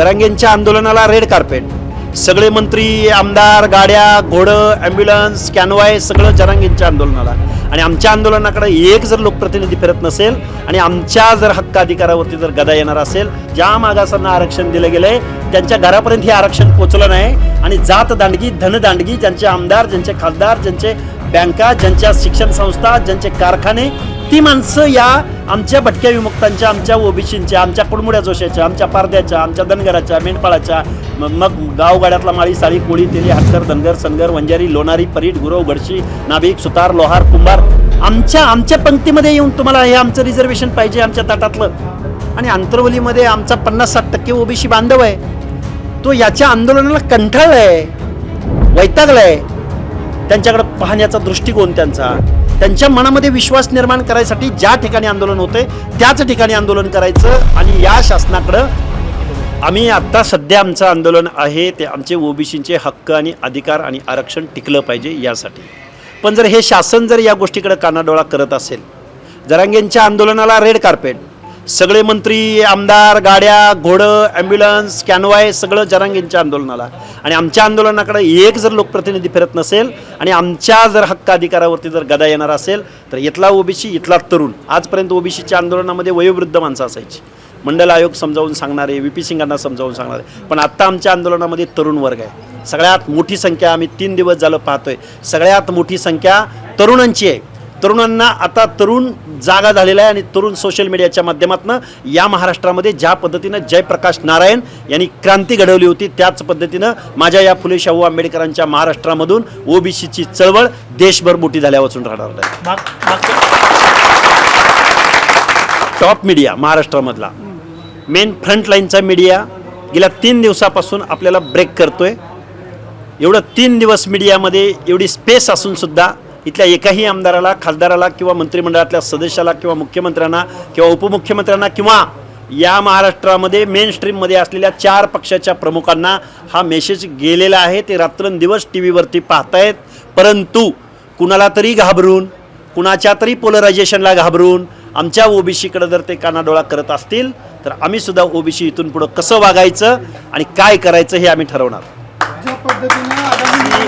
जरांगेंच्या आंदोलनाला red carpet सगळे मंत्री आमदार गाड्या घोडं ॲम्ब्युलन्स कॅनवाय सगळं जरांगेंच्या आंदोलनाला. आणि आमच्या आंदोलनाकडे एक जर लोकप्रतिनिधी फिरत नसेल आणि आमच्या जर हक्क अधिकारावरती जर गदा येणार असेल ज्या मागासांना आरक्षण दिलं गेलंय त्यांच्या घरापर्यंत हे आरक्षण पोचलं नाही. आणि जात दांडगी धनदांडगी ज्यांचे आमदार ज्यांचे खासदार ज्यांचे बँका ज्यांच्या शिक्षण संस्था ज्यांचे कारखाने ती माणसं या आमच्या भटक्या विमुक्तांच्या आमच्या ओबीसींच्या आमच्या कुडमुड्या जोशाच्या आमच्या पारद्याच्या आमच्या धनगराच्या मेंढपाळाच्या मग गावगाड्यातला माळी साळी कोळी तेली हातकर धनगर सनगर वंजारी लोणारी परीट गुरव गडशी नाभिक सुतार लोहार कुंभार आमच्या आमच्या पंक्तीमध्ये येऊन तुम्हाला हे आमचं रिझर्वेशन पाहिजे आमच्या ताटातलं. आणि आंतरवलीमध्ये आमचा पन्नास साठ टक्के ओबीसी बांधव आहे. तो याच्या आंदोलनाला कंठाळलाय वैतागलाय. त्यांच्याकडे पाहण्याचा दृष्टिकोन त्यांचा. त्यांच्या मनामध्ये विश्वास निर्माण करायसाठी ज्या ठिकाणी आंदोलन होते त्याच ठिकाणी आंदोलन करायचं आणि या शासनाकडं आम्ही आत्ता सध्या आमचं आंदोलन आहे ते आमचे ओबीसींचे हक्क आणि अधिकार आणि आरक्षण टिकलं पाहिजे यासाठी. पण जर हे शासन जर या गोष्टीकडे कानाडोळा करत असेल जरांगेंच्या आंदोलनाला रेड कार्पेट सगळे मंत्री आमदार गाड्या घोडं ॲम्ब्युलन्स कॅनवाय सगळं जरांगींच्या आंदोलनाला. आणि आमच्या आंदोलनाकडे एक जर लोकप्रतिनिधी फिरत नसेल आणि आमच्या जर हक्क अधिकारावरती जर गदा येणार असेल तर इथला ओबीसी इथला तरुण आजपर्यंत ओबीसीच्या आंदोलनामध्ये वयोवृद्ध माणसं असायची. मंडल आयोग समजावून सांगणारे व्ही. पी. सिंगांना समजावून सांगणारे पण आत्ता आमच्या आंदोलनामध्ये तरुण वर्ग आहे. सगळ्यात मोठी संख्या आम्ही तीन दिवस झालं पाहतोय. सगळ्यात मोठी संख्या तरुणांची आहे. तरुणांना आता तरुण जागा झालेला आहे आणि तरुण सोशल मीडियाच्या माध्यमातून या महाराष्ट्रामध्ये ज्या पद्धतीनं जयप्रकाश नारायण यांनी क्रांती घडवली होती त्याच पद्धतीनं माझ्या या फुले शाहू आंबेडकरांच्या महाराष्ट्रामधून ओबीसीची चळवळ देशभर मोठी झाल्या वाचून राहणार आहे. टॉप मीडिया महाराष्ट्रामधला. मेन फ्रंटलाईनचा मीडिया गेल्या तीन दिवसापासून आपल्याला ब्रेक करतोय. एवढं तीन दिवस मीडियामध्ये एवढी स्पेस असून सुद्धा इथल्या एकाही आमदाराला खासदाराला किंवा मंत्रिमंडळातल्या सदस्याला किंवा मुख्यमंत्र्यांना किंवा उपमुख्यमंत्र्यांना किंवा या महाराष्ट्रामध्ये मेन स्ट्रीममध्ये असलेल्या चार पक्षाच्या प्रमुखांना हा मेसेज गेलेला आहे. ते रात्रंदिवस टी व्हीवरती पाहतायत. परंतु कुणाला तरी घाबरून कुणाच्या तरी पोलरायझेशनला घाबरून आमच्या ओबीसीकडे जर ते कानाडोळा करत असतील तर आम्ही सुद्धा ओबीसी इथून पुढं कसं वागायचं आणि काय करायचं हे आम्ही ठरवणार.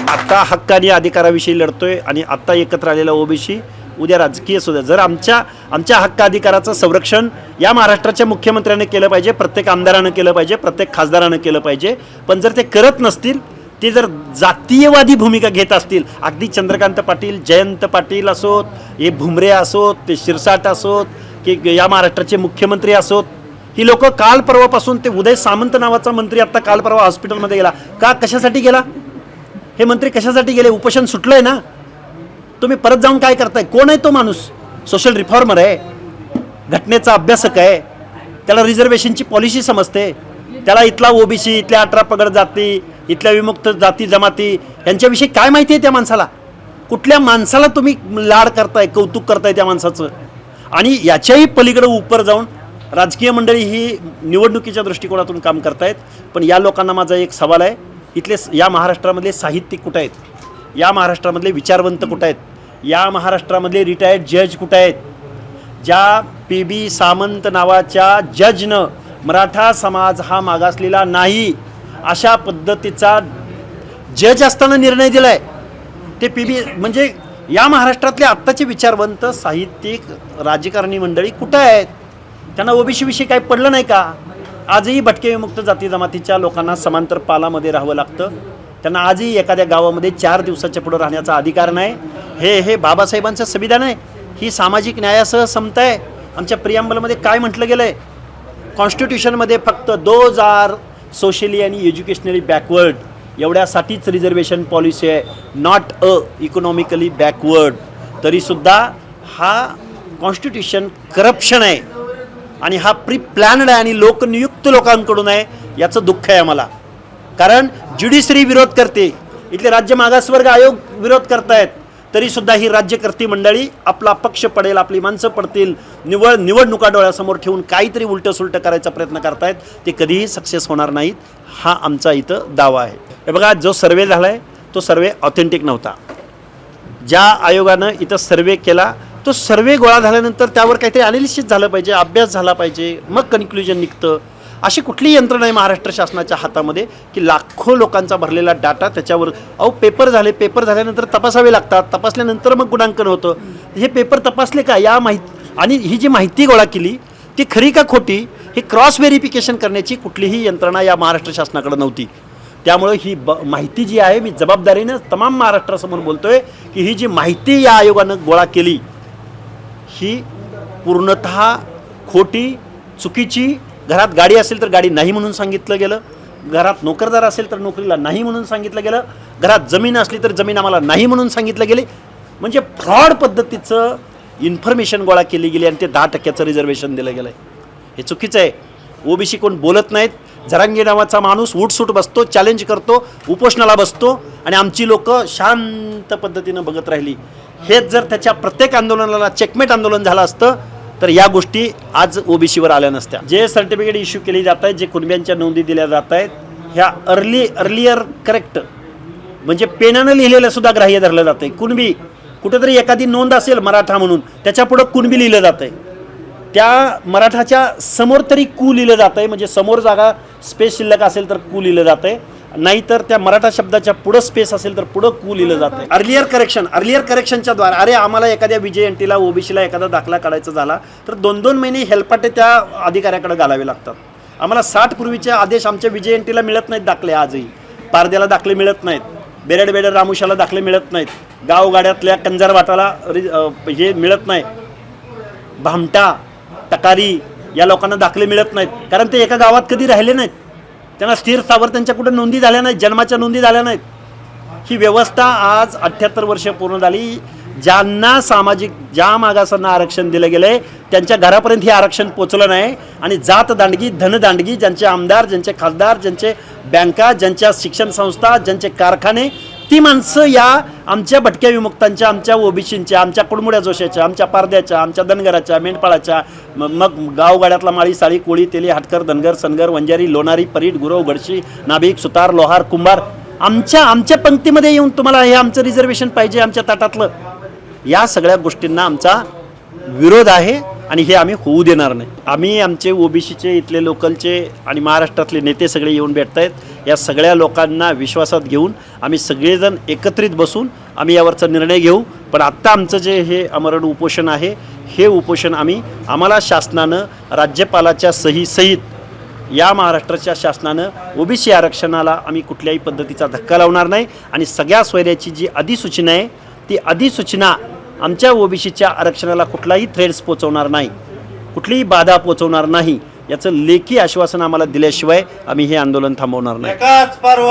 आत्ता हक्क आणि अधिकाराविषयी लढतोय आणि आत्ता एकत्र आलेला ओबीसी उद्या राजकीय सुद्धा. जर आमच्या आमच्या हक्क अधिकाराचं संरक्षण या महाराष्ट्राच्या मुख्यमंत्र्याने केलं पाहिजे प्रत्येक आमदारानं केलं पाहिजे प्रत्येक खासदारानं केलं पाहिजे पण जर ते करत नसतील ते जर जातीयवादी भूमिका घेत असतील अगदी चंद्रकांत पाटील जयंत पाटील असोत हे भुमरे असोत ते शिरसाट असोत की या महाराष्ट्राचे मुख्यमंत्री असोत ही लोक काल परवापासून ते उदय सामंत नावाचा मंत्री आत्ता काल परवा हॉस्पिटलमध्ये गेला. का कशासाठी गेला? हे मंत्री कशासाठी गेले? उपोषण आहे ना? तुम्ही परत जाऊन काय करताय? कोण आहे तो माणूस? सोशल रिफॉर्मर आहे. घटनेचा अभ्यासक आहे. त्याला रिझर्वेशनची पॉलिसी समजते. त्याला इथला ओबीसी इथल्या अठरा पगड जाती इथल्या विमुक्त जाती जमाती यांच्याविषयी काय माहिती आहे त्या माणसाला? कुठल्या माणसाला तुम्ही लाड करताय कौतुक करताय त्या माणसाचं? आणि याच्याही पलीकडे उपर जाऊन राजकीय मंडळी ही निवडणुकीच्या दृष्टिकोनातून काम करतायत. पण या लोकांना माझा एक सवाल आहे. इथले या महाराष्ट्रामधले साहित्यिक कुठं आहेत? या महाराष्ट्रामधले विचारवंत कुठं आहेत? या महाराष्ट्रामधले रिटायर्ड जज कुठं आहेत? ज्या पी बी सामंत नावाच्या जजनं मराठा समाज हा मागासलेला नाही अशा पद्धतीचा जज असताना निर्णय दिला आहे ते पी बी म्हणजे या महाराष्ट्रातले आत्ताचे विचारवंत साहित्यिक राजकारणी मंडळी कुठं आहेत? त्यांना ओबीसीविषयी काही पडलं नाही का? आजही भटके विमुक्त जाती जमातीच्या लोकांना समांतर पालामध्ये राहावं लागतं. त्यांना आजही एखाद्या गावामध्ये चार दिवसाच्या पुढं राहण्याचा अधिकार नाही. हे हे बाबासाहेबांचं संविधान आहे. ही सामाजिक न्यायासह समता आहे. आमच्या प्रियांबलमध्ये काय म्हटलं गेलं आहे कॉन्स्टिट्यूशनमध्ये फक्त दोज आर सोशली आणि एज्युकेशनली बॅकवर्ड. एवढ्यासाठीच रिझर्वेशन पॉलिसी आहे. Not a economically backward. तरीसुद्धा हा कॉन्स्टिट्यूशन करप्शन आहे. आणि हा प्री प्लॅनड आहे आणि लोकनियुक्त लोकांकडून आहे याचं दुःख आहे आम्हाला. कारण ज्युडिशरी विरोध करते. इथले राज्य मागासवर्ग आयोग विरोध करतायत तरीसुद्धा ही राज्यकर्ती मंडळी आपला पक्ष पडेल आपली माणसं पडतील निवड निवडणुका डोळ्यासमोर ठेवून काहीतरी उलटं सुलटं करायचा प्रयत्न करतायत ते कधीही सक्सेस होणार नाहीत हा आमचा इथं दावा आहे. हे बघा जो सर्वे झाला आहे तो सर्वे ऑथेंटिक नव्हता. ज्या आयोगानं इथं सर्वे केला तो सर्वे गोळा झाल्यानंतर त्यावर काहीतरी अनालिसिस झालं पाहिजे अभ्यास झाला पाहिजे मग कन्क्लुजन निघतं. अशी कुठली यंत्रणा आहे महाराष्ट्र शासनाच्या हातामध्ये की लाखो लोकांचा भरलेला डाटा त्याच्यावर अहो पेपर झाले पेपर झाल्यानंतर तपासावे लागतात तपासल्यानंतर मग गुणांकन होतं. हे पेपर तपासले का? या माहिती आणि ही जी माहिती गोळा केली ती खरी का खोटी? ही क्रॉस व्हेरिफिकेशन करण्याची कुठलीही यंत्रणा या महाराष्ट्र शासनाकडे नव्हती. त्यामुळं ही ब माहिती जी आहे मी जबाबदारीनं तमाम महाराष्ट्रासमोर बोलतोय की ही जी माहिती या आयोगानं गोळा केली ही पूर्णत खोटी चुकीची घरात गाडी असेल तर गाडी नाही म्हणून सांगितलं गेलं घरात नोकरदार असेल तर नोकरीला नाही म्हणून सांगितलं गेलं घरात जमीन असली तर जमीन आम्हाला नाही म्हणून सांगितलं गेले. म्हणजे फ्रॉड पद्धतीचं इन्फॉर्मेशन गोळा केली गेली आणि ते दहा टक्क्याचं रिझर्वेशन दिलं गेलं आहे हे चुकीचं आहे. ओबीसी कोण बोलत नाहीत. झरांगी नावाचा माणूस उठसूट बसतो चॅलेंज करतो उपोषणाला बसतो आणि आमची लोक शांत पद्धतीनं बघत राहिली. हेच जर त्याच्या प्रत्येक आंदोलनाला चेकमेट आंदोलन झालं असतं तर या गोष्टी आज ओबीसीवर आल्या नसत्या. जे सर्टिफिकेट इश्यू केली जात आहेत जे कुणब्यांच्या नोंदी दिल्या जात आहेत ह्या अर्ली अर्लियर करेक्ट म्हणजे पेनानं लिहिलेलं सुद्धा ग्राह्य धरलं जातं कुणबी कुठेतरी एखादी नोंद असेल मराठा म्हणून त्याच्या पुढं कुणबी लिहिलं जातं त्या मराठाच्या समोर तरी कू लिहिलं जातं आहे म्हणजे समोर जागा स्पेस शिल्लक असेल तर कू लिहिलं जातं आहे नाहीतर त्या मराठा शब्दाच्या पुढं स्पेस असेल तर पुढं कू लिहिलं जातं आहे अर्लियर करेक्शन अर्लियर करेक्शनच्या द्वारा अरे आम्हाला एखाद्या विजय एंटीला ओबीसीला एखादा दाखला काढायचा झाला तर दोन दोन महिने हेल्पाटे त्या अधिकाऱ्याकडे घालावे लागतात. आम्हाला साठ पूर्वीचे आदेश आमच्या विजय एंटीला मिळत नाहीत दाखले आजही. पारद्याला दाखले मिळत नाहीत. बेरड बेरड रामुशाला दाखले मिळत नाहीत. गावगाड्यातल्या कंजारवाटाला हे मिळत नाही. भामटा टकारी या लोकांना दाखले मिळत नाहीत. कारण ते एका गावात कधी राहिले नाहीत. त्यांना स्थिर स्थावर त्यांच्या कुठे नोंदी झाल्या नाहीत जन्माच्या नोंदी झाल्या नाहीत. ही व्यवस्था आज अठ्ठ्याहत्तर वर्ष पूर्ण झाली. ज्यांना सामाजिक ज्या मागासांना आरक्षण दिलं गेलं आहे त्यांच्या घरापर्यंत हे आरक्षण पोचलं नाही. आणि जात दांडगी धनदांडगी ज्यांचे आमदार ज्यांचे खासदार ज्यांचे बँका ज्यांच्या शिक्षण संस्था ज्यांचे कारखाने ती माणसं या आमच्या भटक्या विमुक्तांच्या आमच्या ओबीसींच्या आमच्या कुडमुड्या जोशाच्या आमच्या पारद्याच्या आमच्या धनगराच्या मेंढपाळाच्या मग गावगाड्यातला माळी साळी कोळी तेली हाटकर धनगर सनगर वंजारी लोणारी परीट गुरव गडशी नाभिक सुतार लोहार कुंभार आमच्या आमच्या पंक्तीमध्ये येऊन तुम्हाला हे आमचं रिझर्वेशन पाहिजे आमच्या ताटातलं. या सगळ्या गोष्टींना आमचा विरोध आहे. आणि हे आम्ही होऊ देणार नाही. आम्ही आमचे ओबीसीचे इथले लोकलचे आणि महाराष्ट्रातले नेते सगळे येऊन भेटत आहेत या सगळ्या लोकांना विश्वासात घेऊन आम्ही सगळेजण एकत्रित बसून आम्ही यावरचा निर्णय घेऊ. पण आत्ता आमचं जे हे अमरण उपोषण आहे हे उपोषण आम्ही आम्हाला शासनानं राज्यपालाच्या सहीसहित या महाराष्ट्राच्या शासनानं ओबीसी आरक्षणाला आम्ही कुठल्याही पद्धतीचा धक्का लावणार नाही. आणि सगळ्या सोयऱ्याची जी अधिसूचना आहे ती अधिसूचना आमच्या ओबीसीच्या आरक्षणाला कुठलाही थ्रेड्स पोचवणार नाही. कुठलीही बाधा पोचवणार नाही. याचं लेखी आश्वासन आम्हाला दिल्याशिवाय आम्ही हे आंदोलन थांबवणार नाही एकाच पर्व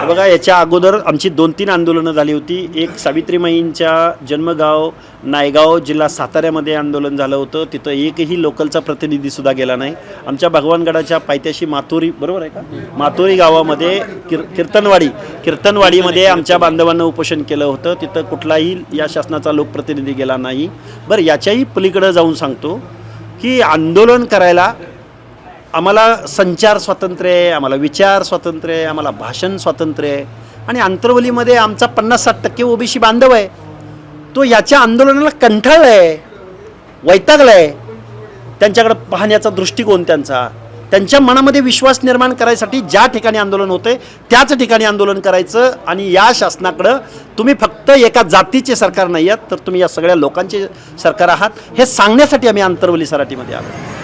हे बघा याच्या अगोदर आमची दोन तीन आंदोलनं झाली होती. एक सावित्रीमाईंच्या जन्मगाव नायगाव जिल्हा साताऱ्यामध्ये आंदोलन झालं होतं. तिथं एकही लोकलचा प्रतिनिधीसुद्धा गेला नाही. आमच्या भगवानगडाच्या पायथ्याशी माथोरी बरोबर आहे का? माथोरी गावामध्ये किर कीर्तनवाडी कीर्तनवाडीमध्ये आमच्या बांधवांना उपोषण केलं होतं. तिथं कुठलाही या शासनाचा लोकप्रतिनिधी गेला नाही. बरं याच्याही पलीकडं जाऊन सांगतो की आंदोलन करायला आम्हाला संचार स्वातंत्र्य आहे आम्हाला विचार स्वातंत्र्य आहे आम्हाला भाषण स्वातंत्र्य आहे. आणि आंतरवलीमध्ये आमचा पन्नास साठ टक्के ओबीसी बांधव आहे. तो याच्या आंदोलनाला कंठाळ आहे वैतागला आहे. त्यांच्याकडे पाहण्याचा दृष्टिकोन त्यांचा. त्यांच्या मनामध्ये विश्वास निर्माण करायसाठी ज्या ठिकाणी आंदोलन होते त्याच ठिकाणी आंदोलन करायचं आणि या शासनाकडं तुम्ही फक्त एका जातीचे सरकार नाही आहात तर तुम्ही या सगळ्या लोकांचे सरकार आहात. हे सांगण्यासाठी आम्ही आंतरवली सराटीमध्ये आलो.